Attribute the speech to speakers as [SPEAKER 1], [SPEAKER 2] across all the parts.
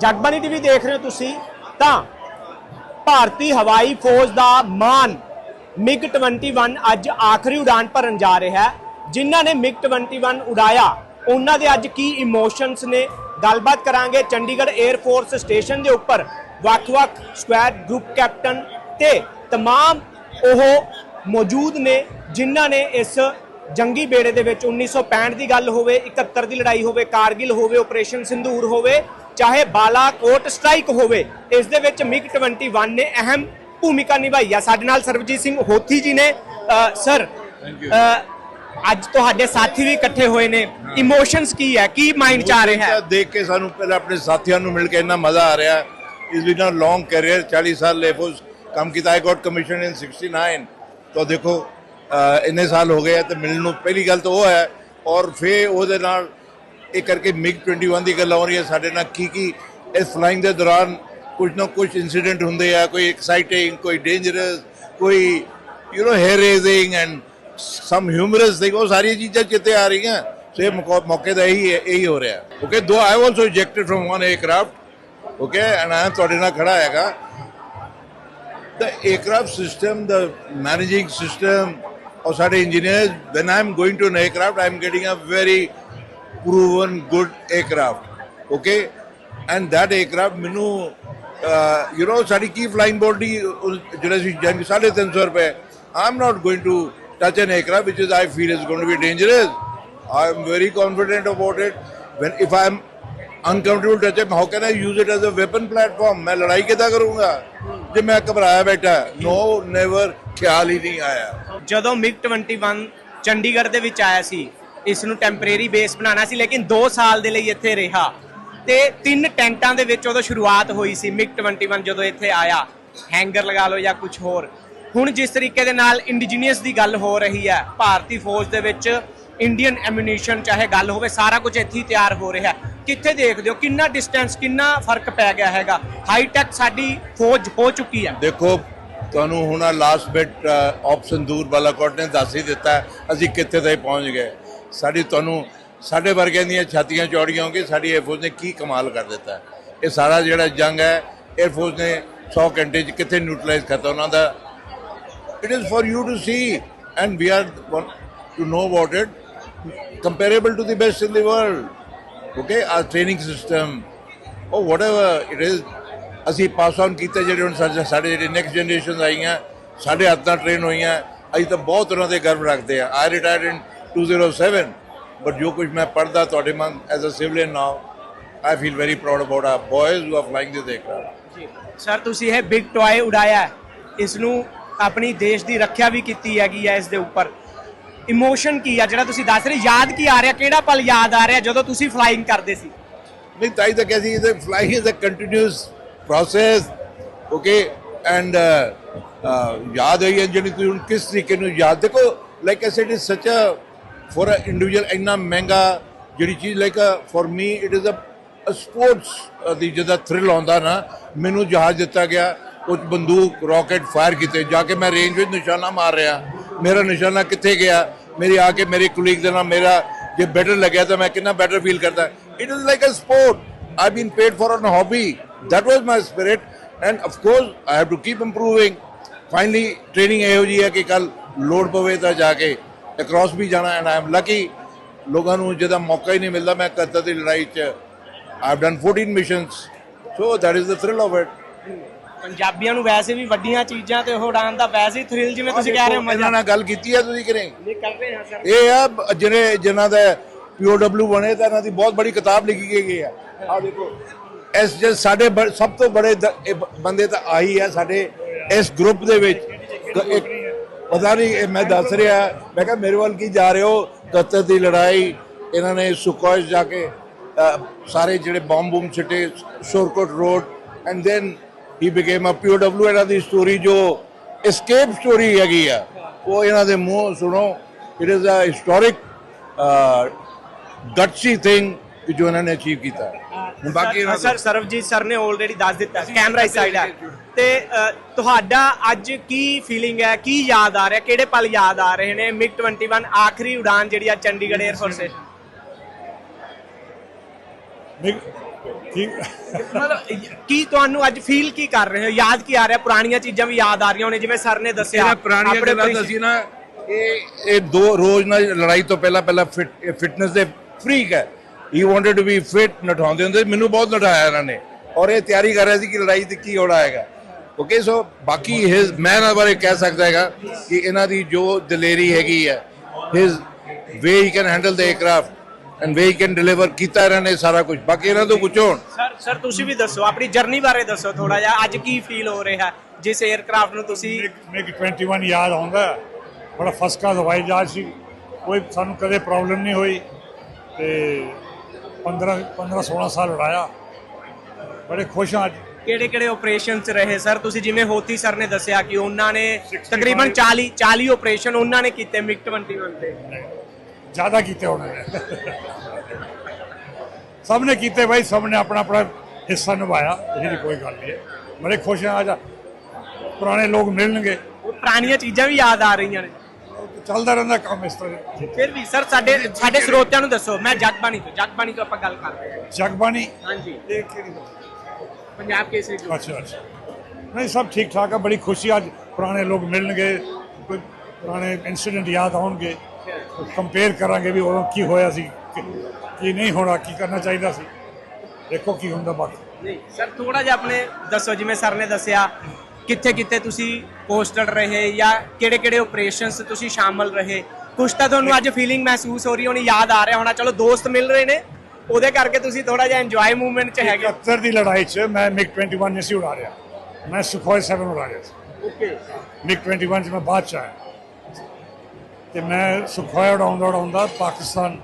[SPEAKER 1] Jagbani TV ਦੇਖ ਰਹੇ ਹੋ ਤੁਸੀਂ, ਤਾਂ ਭਾਰਤੀ ਹਵਾਈ ਫੌਜ ਦਾ ਮਾਨ ਮਿਗ 21 ਅੱਜ ਆਖਰੀ ਉਡਾਨ ਭਰਨ ਜਾ ਰਿਹਾ ਹੈ। ਜਿਨ੍ਹਾਂ ਨੇ ਮਿਗ 21 ਉਡਾਇਆ, ਉਹਨਾਂ ਦੇ ਅੱਜ ਕੀ ਇਮੋਸ਼ਨਸ ਨੇ? ਗੱਲਬਾਤ ਕਰਾਂਗੇ ਚੰਡੀਗੜ੍ਹ 에ਅਰ ਫੋਰਸ ਸਟੇਸ਼ਨ ਦੇ ਉੱਪਰ। ਵੱਖ-ਵੱਖ ਸਕੁਐਡ ਗਰੁੱਪ ਕੈਪਟਨ ਤੇ तमाम ਉਹ ਮੌਜੂਦ ਨੇ, ਜਿਨ੍ਹਾਂ ਨੇ ਇਸ ਜੰਗੀ ਬੇੜੇ ਦੇ ਵਿੱਚ 1965 ਦੀ ਗੱਲ ਹੋਵੇ 71 ਦੀ ਲੜਾਈ ਹੋਵੇ, ਕਾਰਗਿਲ ਹੋਵੇ ਆਪਰੇਸ਼ਨ ਸਿੰਧੂਰ ਹੋਵੇ ਚਾਹੇ ਬਾਲਾਕੋਟ ਸਟ੍ਰਾਈਕ ਹੋਵੇ ਇਸ ਦੇ ਵਿੱਚ ਮਿਗ 21 ਨੇ ਅਹਿਮ ਭੂਮਿਕਾ ਨਿਭਾਈ ਆ। ਸਾਡੇ ਨਾਲ ਸਰਬਜੀਤ ਸਿੰਘ ਹੋਥੀ ਜੀ ਨੇ ਸਰ ਅੱਜ ਤੁਹਾਡੇ ਸਾਥੀ ਵੀ ਇਕੱਠੇ ਹੋਏ ਨੇ। ਇਮੋਸ਼ਨਸ ਕੀ ਹੈ? ਕੀ ਮਾਈਂਡ ਚ ਆ ਰਿਹਾ ਹੈ?
[SPEAKER 2] ਦੇਖ ਕੇ ਸਾਨੂੰ ਪਹਿਲਾਂ ਆਪਣੇ ਸਾਥੀਆਂ ਨੂੰ ਮਿਲ ਕੇ ਇੰਨਾ ਮਜ਼ਾ ਆ ਰਿਹਾ। ਇਸ ਬਿਨਾ ਲੌਂਗ ਕੈਰੀਅਰ 40 ਸਾਲ ਲੇਫੋਸ ਕੰਮ ਕੀਤਾ। ਆਈ ਗਾਟ ਕਮਿਸ਼ਨ ਇਨ 69 ਤਾਂ ਦੇਖੋ ਇੰਨੇ ਸਾਲ ਹੋ ਗਏ ਤੇ ਮਿਲਣ ਨੂੰ। ਪਹਿਲੀ ਗੱਲ ਤਾਂ ਉਹ ਹੈ ਔਰ ਫੇ ਉਹਦੇ ਨਾਲ ਇਹ ਕਰਕੇ ਮਿਗ 21 ਦੀ ਗੱਲ ਆ ਰਹੀ ਹੈ ਸਾਡੇ ਨਾਲ ਕੀ ਕੀ ਇਸ ਫਲਾਈਂਗ ਦੇ ਦੌਰਾਨ ਕੁਝ ਨਾ ਕੁਝ ਇਨਸੀਡੈਂਟ ਹੁੰਦੇ ਆ ਕੋਈ ਐਕਸਾਈਟਿੰਗ ਕੋਈ ਡੇਂਜਰਸ ਕੋਈ you know hair raising and some humorous thing ਉਹ ਸਾਰੀਆਂ ਚੀਜ਼ਾਂ ਚਿੱਤੇ ਆ ਰਹੀਆਂ। ਸੇ ਮੌਕੇ ਦਾ ਇਹੀ ਇਹੀ ਹੋ ਰਿਹਾ। Okay though I also rejected from one aircraft okay and I ਤੁਹਾਡੇ ਨਾਲ ਖੜਾ ਹੈਗਾ। The aircraft system, the managing system of our engineers, when I'm going to aircraft aircraft, I'm getting a very proven good aircraft. Okay? And that aircraft, ਮੈਨੂੰ uh, you know, ਸਾਡੀ ਕੀ flying body, ਜਿਹੜਾ ਸੀ ਜੰਗ 350 ਰੁਪਏ, I'm not going to touch an aircraft which is I feel is going to be dangerous. I'm very confident about it. When if I'm uncomfortable touch it, how can I use it as a weapon platform? ਮੈਂ ਲੜਾਈ ਕਿੱਦਾਂ ਕਰੂੰਗਾ ਜੇ ਮੈਂ ਘਬਰਾਇਆ ਬੈਠਾ no never ਖਿਆਲ ਹੀ ਨਹੀਂ ਆਇਆ
[SPEAKER 1] ਜਦੋਂ ਮਿਗ 21 ਚੰਡੀਗੜ੍ਹ ਦੇ ਵਿੱਚ ਆਇਆ ਸੀ ਇਸ ਨੂੰ ਟੈਂਪਰੇਰੀ ਬੇਸ ਬਣਾਉਣਾ ਸੀ, ਲੇਕਿਨ 2 ਸਾਲ ਦੇ ਲਈ ਇੱਥੇ ਰਿਹਾ। ਤੇ ਤਿੰਨ ਟੈਂਟਾਂ ਦੇ ਵਿੱਚ ਉਦੋਂ ਸ਼ੁਰੂਆਤ ਹੋਈ ਸੀ ਮਿਗ 21 ਜਦੋਂ ਇੱਥੇ ਆਇਆ। ਹੈਂਗਰ ਲਗਾ ਲਓ ਜਾਂ ਕੁਝ ਹੋਰ। ਹੁਣ ਜਿਸ ਤਰੀਕੇ ਦੇ ਨਾਲ ਇੰਡੀਜੀਨੀਅਸ ਦੀ ਗੱਲ ਹੋ ਰਹੀ ਹੈ, ਭਾਰਤੀ ਫੌਜ ਦੇ ਵਿੱਚ ਇੰਡੀਅਨ ਐਮੂਨੀਸ਼ਨ ਚਾਹੇ ਗੱਲ ਹੋਵੇ, ਸਾਰਾ ਕੁਝ ਇੱਥੇ ਹੀ ਤਿਆਰ ਹੋ ਰਿਹਾ। ਕਿੱਥੇ ਦੇਖਦੇ ਹੋ, ਕਿੰਨਾ ਡਿਸਟੈਂਸ ਕਿੰਨਾ ਫ਼ਰਕ ਪੈ ਗਿਆ ਹੈਗਾ? ਹਾਈ ਟੈਕ ਸਾਡੀ ਫੌਜ ਹੋ ਚੁੱਕੀ ਹੈ।
[SPEAKER 2] ਦੇਖੋ, ਤੁਹਾਨੂੰ ਹੁਣ ਲਾਸਟ ਬਿਟ ਆਪਸ਼ਨ ਦੂਰ ਬਾਲਾਕੋਟ ਨੇ ਦੱਸ ਹੀ ਦਿੱਤਾ ਅਸੀਂ ਕਿੱਥੇ ਤੱਕ ਪਹੁੰਚ ਗਏ। ਸਾਡੀ ਤੁਹਾਨੂੰ, ਸਾਡੇ ਵਰਗਿਆਂ ਦੀਆਂ ਛਾਤੀਆਂ ਚੌੜੀਆਂ ਹੋ ਕੇ ਸਾਡੀ 에ਅਰਫੋਰਸ ਨੇ ਕੀ ਕਮਾਲ ਕਰ ਦਿੱਤਾ। ਇਹ ਸਾਰਾ ਜਿਹੜਾ ਜੰਗ ਹੈ 에ਅਰਫੋਰਸ ਨੇ 100 ਘੰਟੇ ਚ ਕਿੱਥੇ ਨਿਊਟਰਲਾਈਜ਼ ਕਰਤਾ ਉਹਨਾਂ ਦਾ। It is for you to see and we are to know know it comparable to the best in the world world. Okay, our training system. Or whatever it ਅਸੀਂ ਪਾਸ ਆਨ ਕੀਤੇ ਜਿਹੜੇ ਹੁਣ ਸਾਡੇ ਜਿਹੜੇ ਨੈਕਸਟ ਜਨਰੇਸ਼ਨ ਆਈਆਂ, ਸਾਡੇ ਹੱਥ ਨਾਲ ਟ੍ਰੇਨ ਹੋਈਆਂ। ਅਸੀਂ ਤਾਂ ਬਹੁਤ ਉਹਨਾਂ ਦੇ ਗਰਵ ਰੱਖਦੇ ਆ ਆਈ ਰਿਟਾਇਰਡ ਇਨ 207 ਬਟ ਜੋ ਕੁਝ ਮੈਂ ਪੜਦਾ ਤੁਹਾਡੇ ਮੰਗ as a civilian now I feel very proud about our boys who are flying this aircraft
[SPEAKER 1] sir ਤੁਸੀਂ ਇਹ ਬਿਗ ਟੌਏ ਉਡਾਇਆ। ਇਸ ਨੂੰ ਆਪਣੀ ਦੇਸ਼ ਦੀ ਰੱਖਿਆ ਵੀ ਕੀਤੀ ਹੈਗੀ ਹੈ ਇਸ ਦੇ ਉੱਪਰ। ਇਮੋਸ਼ਨ ਕੀ ਆ? ਜਿਹੜਾ ਤੁਸੀਂ ਦੱਸ ਰਹੇ ਯਾਦ ਕੀ ਆ ਰਿਹਾ? ਕਿਹੜਾ ਪਲ ਯਾਦ ਆ ਰਿਹਾ ਜਦੋਂ ਤੁਸੀਂ ਫਲਾਈਂਗ ਕਰਦੇ ਸੀ?
[SPEAKER 2] ਨਹੀਂ ਤਾਂ ਹੀ ਤਾਂ ਕਹਿੰਦੀ ਹੈ flying is a continuous process okay and ਯਾਦ ਹੈ ਜਿਹੜੀ ਤੁਸੀਂ ਹੁਣ ਕਿਸ ਤਰੀਕੇ ਨੂੰ ਯਾਦ ਦੇਖੋ ਲਾਈਕ ਆਈ ਸੈਡ ਇਜ਼ ਸੱਚ ਅ ਫॉर ਅ ਇੰਡੀਵਿਜੂਅਲ ਇੰਨਾ ਮਹਿੰਗਾ ਜਿਹੜੀ ਚੀਜ਼ like for me it is a sports ਦੀ ਜਿਹਦਾ ਥ੍ਰਿਲ ਆਉਂਦਾ ਨਾ ਮੈਨੂੰ ਜਹਾਜ਼ ਦਿੱਤਾ ਗਿਆ ਕੁਝ ਬੰਦੂਕ ਰਾਕਟ ਫਾਇਰ ਕੀਤੇ ਜਾ ਕੇ ਮੈਂ ਰੇਂਜ ਵਿੱਚ ਨਿਸ਼ਾਨਾ ਮਾਰ ਰਿਹਾ ਮੇਰਾ ਨਿਸ਼ਾਨਾ ਕਿੱਥੇ ਗਿਆ ਮੇਰੀ ਆ ਕੇ ਮੇਰੇ ਕੁਲੀਗ ਦੇ ਨਾਲ ਮੇਰਾ ਜੇ ਬੈਟਰ ਲੱਗਿਆ ਤਾਂ ਮੈਂ ਕਿੰਨਾ ਬੈਟਰ ਫੀਲ ਕਰਦਾ it is like a sport I been paid for an hobby. That was my spirit. And of course, I have to keep improving. Finally, training ਇਹੋ ਜਿਹੀ ਹੈ ਕਿ ਕੱਲ ਲੋਡ ਪਵੇ ਤਾਂ ਜਾ ਕੇ ਅਕ੍ਰੋਸ ਵੀ ਜਾਣਾ ਐਂਡ ਆਈ ਐਮ ਲੱਕੀ ਲੋਕਾਂ ਨੂੰ ਜਿਹਦਾ ਮੌਕਾ ਹੀ ਨਹੀਂ ਮਿਲਦਾ ਮੈਂ ਕਤਰ ਦੀ ਲੜਾਈ 'ਚ I done 14 missions so that is the thrill of it
[SPEAKER 1] ਪੰਜਾਬੀਆਂ ਨੂੰ ਵੈਸੇ ਵੀ ਵੱਡੀਆਂ ਚੀਜ਼ਾਂ ਤੇ ਉਹ ਉਡਾਨ ਦਾ ਵੈਸੇ ਹੀ ਥ੍ਰਿਲ ਜਿਵੇਂ ਤੁਸੀਂ ਕਹਿ ਰਹੇ ਹੋ ਮਜ਼ਾ।
[SPEAKER 2] ਨਾਲ ਗੱਲ ਕੀਤੀ ਹੈ ਤੁਸੀਂ ਕਿ ਨਹੀਂ?
[SPEAKER 1] ਨਹੀਂ ਕਰ ਰਹੇ ਹਾਂ ਸਰ।
[SPEAKER 2] ਇਹ ਆ ਜਿਹੜੇ ਜਿਨ੍ਹਾਂ ਦਾ ਪੀਓਡਬਲਯੂ ਬਣੇ ਤਾਂ ਇਹਨਾਂ ਦੀ ਬਹੁਤ ਬੜੀ ਕਿਤਾਬ ਲਿਖੀ ਗਈ ਹੈ। ਆ ਦੇਖੋ ਇਸ ਜੇ ਸਾਡੇ ਸਭ ਤੋਂ ਬੜੇ ਬੰਦੇ ਤਾਂ ਆਹੀ ਹੈ ਸਾਡੇ ਇਸ ਗਰੁੱਪ ਦੇ ਵਿੱਚ। ਇੱਕ ਪਤਾ ਨਹੀਂ, ਇਹ ਮੈਂ ਦੱਸ ਰਿਹਾ, ਮੈਂ ਕਿਹਾ ਮੇਰੇ ਵੱਲ ਕੀ ਜਾ ਰਹੇ ਹੋ? ਕਤਰ ਦੀ ਲੜਾਈ, ਇਹਨਾਂ ਨੇ ਸੁਕੋਇਸ਼ ਜਾ ਕੇ ਸਾਰੇ ਜਿਹੜੇ ਬੰਬ ਬੂਮ ਛਿੱਟੇ, Shorkot road and then he became a POW ਇਹਨਾਂ ਦੀ ਸਟੋਰੀ ਜੋ escape ਸਟੋਰੀ ਹੈਗੀ ਆ, ਉਹ ਇਹਨਾਂ ਦੇ ਮੂੰਹ ਸੁਣੋ it is a historic gutsy thing ਕਿ ਜੋ ਇਹਨਾਂ ਨੇ ਅਚੀਵ ਕੀਤਾ ਹੁਣ ਬਾਕੀ ਇਹਨਾਂ
[SPEAKER 1] ਸਰ ਸਰਵਜੀਤ ਸਰ ਨੇ ਆਲਰੇਡੀ ਦੱਸ ਦਿੱਤਾ ਕੈਮਰਾ ਇਸ ਸਾਈਡ ਹੈ ਤੇ ਤੁਹਾਡਾ ਅੱਜ ਕੀ ਫੀਲਿੰਗ ਹੈ ਕੀ ਯਾਦ ਆ ਰਿਹਾ ਕਿਹੜੇ ਪਲ ਯਾਦ ਆ ਰਹੇ ਨੇ? ਮਿਗ 21 ਆਖਰੀ ਉਡਾਨ ਜਿਹੜੀ ਆ ਚੰਡੀਗੜ੍ਹ 에ਅਰਫੋਰਸ
[SPEAKER 2] ਮਿਗ
[SPEAKER 3] ਠੀਕ
[SPEAKER 1] ਮਤਲਬ ਕੀ ਤੁਹਾਨੂੰ ਅੱਜ ਫੀਲ ਕੀ ਕਰ ਰਹੇ ਹੋ? ਯਾਦ ਕੀ ਆ ਰਿਹਾ? ਪੁਰਾਣੀਆਂ ਚੀਜ਼ਾਂ ਵੀ ਯਾਦ ਆ ਰਹੀਆਂ ਹੋਣੇ ਜਿਵੇਂ ਸਰ ਨੇ ਦੱਸਿਆ।
[SPEAKER 2] ਪੁਰਾਣੀਆਂ
[SPEAKER 1] ਆਪਣੇ
[SPEAKER 2] ਗੱਲਾਂ ਦੱਸੀ ਨਾ ਇਹ ਇਹ ਦੋ ਰੋਜ਼ ਨਾਲ ਲੜਾਈ ਤੋਂ ਪਹਿਲਾਂ ਪਹਿਲਾਂ ਫਿਟ ਫਿਟਨੈਸ ਦੇ ਫਰੀਕ ਹੈ। He wanted to be fit ਨਠਾਉਂਦੇ ਹੁੰਦੇ। ਮੈਨੂੰ ਬਹੁਤ ਨਠਾਇਆ ਇਹਨਾਂ ਨੇ ਔਰ ਇਹ ਤਿਆਰੀ ਕਰ ਰਿਹਾ ਸੀ ਕਿ ਲੜਾਈ ਤੇ ਕੀ ਹੋਣਾ ਹੈਗਾ ਓਕੇ ਸੋ ਬਾਕੀ ਹਿਸ ਮੈਂ ਇਹਨਾਂ ਬਾਰੇ ਕਹਿ ਸਕਦਾ ਹੈਗਾ ਕਿ ਇਹਨਾਂ ਦੀ ਜੋ ਦਲੇਰੀ ਹੈਗੀ ਹੈ his way he can handle the aircraft and way he can deliver ਕੀਤਾ ਇਹਨਾਂ ਨੇ ਸਾਰਾ ਕੁਝ ਬਾਕੀ ਇਹਨਾਂ ਤੋਂ ਪੁੱਛੋ ਹੁਣ
[SPEAKER 1] ਸਰ ਸਰ ਤੁਸੀਂ ਵੀ ਦੱਸੋ ਆਪਣੀ ਜਰਨੀ ਬਾਰੇ ਦੱਸੋ ਥੋੜਾ ਜਿਹਾ ਅੱਜ ਕੀ ਫੀਲ ਹੋ ਰਿਹਾ ਜਿਸ 에ਅਰਕ੍ਰਾਫਟ ਨੂੰ ਤੁਸੀਂ
[SPEAKER 3] ਮਿਗ 21 ਯਾਦ ਆਉਂਦਾ। ਬੜਾ ਫਸਟ ਕਲਾਸ ਹਵਾਈ ਜਹਾਜ਼ ਸੀ ਕੋਈ ਸਾਨੂੰ ਕਦੇ ਪ੍ਰੋਬਲਮ ਨਹੀਂ ਹੋਈ ਤੇ 15 15 16 ਸਾਲ ਉਡਾਇਆ ਬੜੇ ਖੁਸ਼ ਹਾਂ ਅੱਜ।
[SPEAKER 1] ਕਿਹੜੇ ਕਿਹੜੇ ਆਪਰੇਸ਼ਨ ਚ ਰਹੇ ਸਰ ਤੁਸੀਂ ਜਿਵੇਂ ਹੋਤੀ ਸਰ ਨੇ ਦੱਸਿਆ ਕਿ ਉਹਨਾਂ ਨੇ
[SPEAKER 3] 65
[SPEAKER 1] ਤਕਰੀਬਨ 40 40 ਆਪਰੇਸ਼ਨ ਉਹਨਾਂ ਨੇ ਕੀਤੇ ਮਿਗ 21 ਤੇ
[SPEAKER 3] ਜ਼ਿਆਦਾ ਕੀਤੇ ਉਹਨਾਂ ਨੇ। ਸਭ ਨੇ ਕੀਤੇ ਬਾਈ ਸਭ ਨੇ ਆਪਣਾ ਆਪਣਾ ਹਿੱਸਾ ਨਿਭਾਇਆ ਇਹਦੀ ਕੋਈ ਗੱਲ ਨਹੀਂ ਬੜੇ ਖੁਸ਼ ਹਾਂ ਅੱਜ। ਪੁਰਾਣੇ ਲੋਕ ਮਿਲਣਗੇ।
[SPEAKER 1] ਉਹ ਪੁਰਾਣੀਆਂ ਚੀਜ਼ਾਂ ਵੀ ਯਾਦ ਆ ਰਹੀਆਂ ਨੇ।
[SPEAKER 3] ਚੱਲਦਾ ਰਹਿੰਦਾ ਕੰਮ ਇਸ ਤਰ੍ਹਾਂ।
[SPEAKER 1] ਫਿਰ ਵੀ ਸਰ ਸਾਡੇ ਸਾਡੇ ਸਰੋਤਿਆਂ ਨੂੰ ਦੱਸੋ ਮੈਂ ਜਗਬਾਣੀ ਤੋਂ ਜਗਬਾਣੀ ਤੋਂ ਆਪਾਂ ਗੱਲ ਕਰ ਰਹੇ ਹਾਂ।
[SPEAKER 3] ਜਗਬਾਣੀ?
[SPEAKER 1] ਹਾਂਜੀ।
[SPEAKER 3] ਇਹ ਕਿਹੜੀ
[SPEAKER 1] ਪੰਜਾਬ ਕੇਸਰੀ ਤੋਂ।
[SPEAKER 3] ਅੱਛਾ ਅੱਛਾ। ਨਹੀਂ ਸਭ ਠੀਕ ਠਾਕ ਆ ਬੜੀ ਖੁਸ਼ੀ ਅੱਜ ਪੁਰਾਣੇ ਲੋਕ ਮਿਲਣਗੇ ਕੋਈ ਪੁਰਾਣੇ ਇਨਸੀਡੈਂਟ ਯਾਦ ਆਉਣਗੇ। ਕੰਪੇਅਰ ਕਰਾਂਗੇ ਵੀ ਉਦੋਂ ਕੀ ਹੋਇਆ ਸੀ ਕੀ ਕੀ ਨਹੀਂ ਹੋਣਾ ਕੀ ਕਰਨਾ ਚਾਹੀਦਾ ਸੀ। ਦੇਖੋ ਕੀ ਹੁੰਦਾ ਬਾਕੀ।
[SPEAKER 1] ਨਹੀਂ ਸਰ ਥੋੜਾ ਜਿਹਾ ਆਪਣੇ ਦੱਸੋ ਜਿਵੇਂ ਸਰ ਨੇ ਦੱਸਿਆ ਕਿੱਥੇ ਕਿੱਥੇ ਤੁਸੀਂ ਪੋਸਟਡ ਰਹੇ ਜਾਂ ਕਿਹੜੇ ਕਿਹੜੇ ਆਪਰੇਸ਼ਨਸ ਤੁਸੀਂ ਸ਼ਾਮਲ ਰਹੇ? ਕੁਛ ਤਾਂ ਤੁਹਾਨੂੰ ਅੱਜ ਫੀਲਿੰਗ ਮਹਿਸੂਸ ਹੋ ਰਹੀ ਹੋਣੀ ਯਾਦ ਆ ਰਿਹਾ ਹੋਣਾ ਚਲੋ ਦੋਸਤ ਮਿਲ ਰਹੇ ਨੇ ਉਹਦੇ ਕਰਕੇ ਤੁਸੀਂ ਥੋੜਾ ਜਿਹਾ ਇੰਜੋਏ ਮੂਵਮੈਂਟ ਚ ਹੈਗੇ
[SPEAKER 3] 71 ਦੀ ਲੜਾਈ 'ਚ ਮੈਂ ਮਿਗ 21 ਨਹੀਂ ਸੀ ਉਡਾ ਰਿਹਾ। ਮੈਂ ਸੁਖੋਈ 7 ਉਡਾ ਰਿਹਾ ਸੀ।
[SPEAKER 1] ਓਕੇ
[SPEAKER 3] ਮਿਗ 21 'ਚ ਮੈਂ ਬਾਅਦ 'ਚ ਆਇਆ। ਤੇ ਮੈਂ ਸੁਖੋਈ ਉਡਾਉਂਦਾ ਉਡਾਉਂਦਾ ਪਾਕਿਸਤਾਨ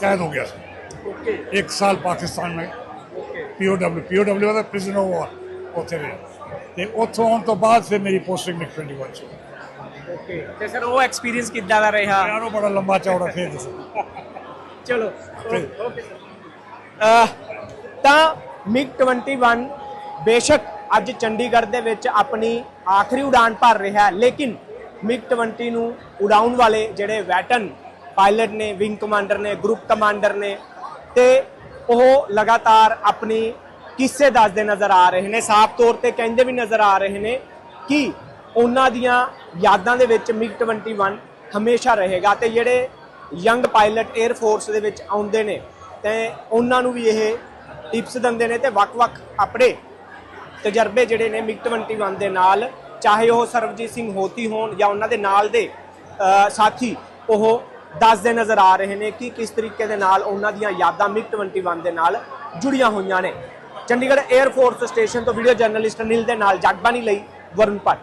[SPEAKER 3] ਕੈਦ ਹੋ ਗਿਆ ਸੀ।
[SPEAKER 1] ਓਕੇ
[SPEAKER 3] ਇੱਕ ਸਾਲ ਪਾਕਿਸਤਾਨ में
[SPEAKER 1] ਓਕੇ
[SPEAKER 3] ਪੀਓਡਬਲਿਊ ਪੀਓਡਬਲਿਊ ਦਾ ਪ੍ਰਿਜ਼ਨਰ ਆਫ ਵਾਰ ਉੱਥੇ ਰਿਹਾ ਤੇ ਉੱਥੋਂ ਆਉਣ ਤੋਂ ਬਾਅਦ ਫਿਰ ਮੇਰੀ ਪੋਸਟਿੰਗ ਮਿਗ 21 ਚ।
[SPEAKER 1] ਓਕੇ ਤੇ ਸਰ ਉਹ ਐਕਸਪੀਰੀਅੰਸ ਕਿੱਦਾਂ ਦਾ ਰਿਹਾ?
[SPEAKER 3] ਯਾਰੋ ਬੜਾ ਲੰਬਾ ਚੌੜਾ ਫੇਰ ਦੱਸੋ।
[SPEAKER 1] ਚਲੋ। ਓਕੇ ਤਾਂ ਮਿਗ 21 ਬੇਸ਼ੱਕ ਅੱਜ ਚੰਡੀਗੜ੍ਹ ਦੇ ਵਿੱਚ ਆਪਣੀ ਆਖਰੀ ਉਡਾਨ ਭਰ ਰਿਹਾ ਹੈ ਲੇਕਿਨ ਮਿਗ 20 ਨੂੰ ਉਡਾਉਣ ਵਾਲੇ ਜਿਹੜੇ ਵੈਟਨ ਪਾਇਲਟ ਨੇ ਵਿੰਗ ਕਮਾਂਡਰ ਨੇ ਗਰੁੱਪ ਕਮਾਂਡਰ ਨੇ ਤੇ ਉਹ ਲਗਾਤਾਰ ਆਪਣੀ ਕਿੱਸੇ ਦੱਸਦੇ ਨਜ਼ਰ ਆ ਰਹੇ ਨੇ? ਸਾਫ਼ ਤੌਰ ਤੇ ਕਹਿੰਦੇ ਵੀ ਨਜ਼ਰ ਆ ਰਹੇ ਨੇ ਕਿ ਉਹਨਾਂ ਦੀਆਂ ਯਾਦਾਂ ਦੇ ਵਿੱਚ ਮਿਗ 21 ਹਮੇਸ਼ਾ ਰਹੇਗਾ ਤੇ ਜਿਹੜੇ ਯੰਗ ਪਾਇਲਟ 에ਅਰ ਫੋਰਸ ਦੇ ਵਿੱਚ ਆਉਂਦੇ ਨੇ ਤੇ ਉਹਨਾਂ ਨੂੰ ਵੀ ਇਹ ਟਿਪਸ ਦਿੰਦੇ ਨੇ ਤੇ ਵੱਖ-ਵੱਖ ਆਪਣੇ ਤਜਰਬੇ ਜਿਹੜੇ ਨੇ ਮਿਗ 21 ਦੇ ਨਾਲ, ਚਾਹੇ ਉਹ ਸਰਬਜੀਤ ਸਿੰਘ ਹੋਤੀ ਹੋਣ ਜਾਂ ਉਹਨਾਂ ਦੇ ਨਾਲ ਦੇ ਸਾਥੀ, ਉਹ ਦੱਸਦੇ ਨਜ਼ਰ ਆ ਰਹੇ ਨੇ ਕਿ ਕਿਸ ਤਰੀਕੇ ਦੇ ਨਾਲ ਉਹਨਾਂ ਦੀਆਂ ਯਾਦਾਂ ਮਿਗ 21 ਦੇ ਨਾਲ ਜੁੜੀਆਂ ਹੋਈਆਂ ਨੇ। ਚੰਡੀਗੜ੍ਹ 에ਅਰ ਫੋਰਸ ਸਟੇਸ਼ਨ ਤੋਂ ਵੀਡੀਓ ਜਰਨਲਿਸਟ ਅਨਿਲ ਦੇ ਨਾਲ ਜਗਬਾਨੀ ਲਈ ਵਰੁਣ ਭੱਟ।